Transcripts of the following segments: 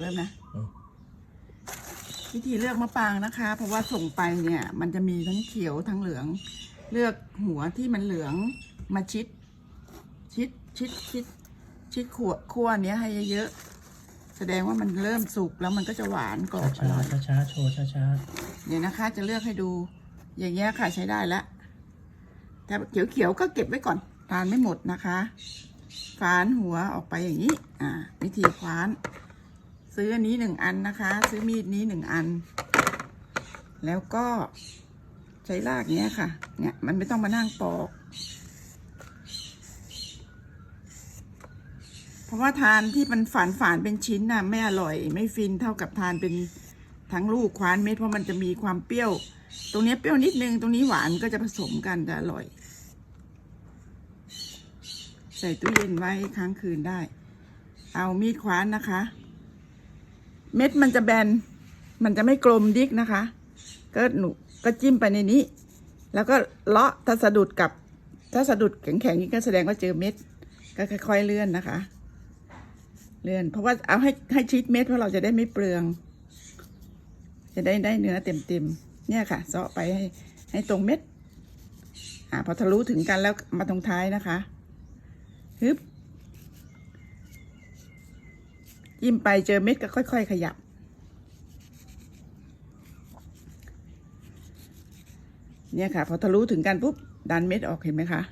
เริ่มนะอืมวิธีเลือกมะปรางนะคะ เพราะว่าส่งไปเนี่ย มันจะมีทั้งเขียวทั้งเหลือง เลือกหัวที่มันเหลืองมาชิด ชิดชิดชิดชิดขวขั้วเนี้ยให้เยอะๆแสดงว่ามันเริ่มสุกแล้วมันก็จะหวานกรอบอช้าร่อย ช้าช้าๆโชว์ช้าช้าเดี๋ยวนะคะ จะเลือกให้ดูอย่างเงี้ยค่ะใช้ได้แล้วแต่เขียวๆก็เก็บไว้ก่อนทานไม่หมดนะคะฝานหัวออกไปอย่างนี้ อ่า วิธีคว้าน ซื้ออันนี้หนึ่งอันนะคะ ซื้อมีดนี้หนึ่งอัน แล้วก็ใช้ลากเนี้ยค่ะ เนี่ยมันไม่ต้องมานั่งปอก เพราะว่าทานที่มันฝานฝานเป็นชิ้นน่ะไม่อร่อย ไม่ฟินเท่ากับทานเป็นทั้งลูกคว้านเม็ดเพราะมันจะมีความเปรี้ยว ตรงเนี้ยเปรี้ยวนิดนึงตรงนี้หวานก็จะผสมกันจะอร่อย ใส่ตู้เย็นไว้ค้างคืนได้ เอามีดคว้านนะคะ เม็ดมันจะแบน มันจะไม่กลมดิกนะคะ ก็หนูก็จิ้มไปในนี้ แล้วก็เลาะถ้าสะดุดกับ ถ้าสะดุดแข็งๆนี่ก็แสดงว่าเจอเม็ด ก็ค่อยๆเลื่อนนะคะ เลื่อน เพราะว่าเอาให้ให้ชิดเม็ดเพราะเราจะได้ไม่เปลือง จะได้ได้เนื้อเต็มๆ เนี่ยค่ะเซาะไปให้ให้ตรงเม็ด อ่าพอทะลุถึงกันแล้วมาตรงท้ายนะคะฮึบ ยิ้มไปเจอเม็ดก็ค่อย ๆ ขยับ เนี่ยค่ะ พอทะลุถึงกันปุ๊บ ดันเม็ดออกเห็นไหมคะ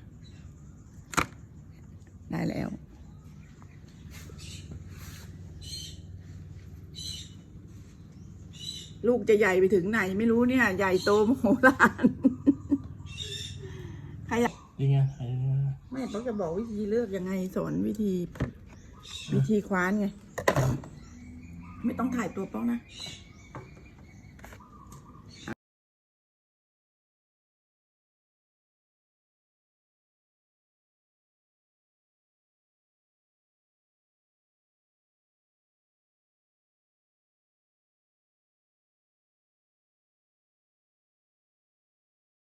ได้แล้ว ลูกจะใหญ่ไปถึงไหนไม่รู้เนี่ย ใหญ่โตมโหฬารใครอยากๆนี่ไงไอ้นี่ไงไม่ต้องจะบอกวิธีเลือกยังไงสอนวิธี วิธีคว้านไง ไม่ต้องถ่ายตัวป้องนะ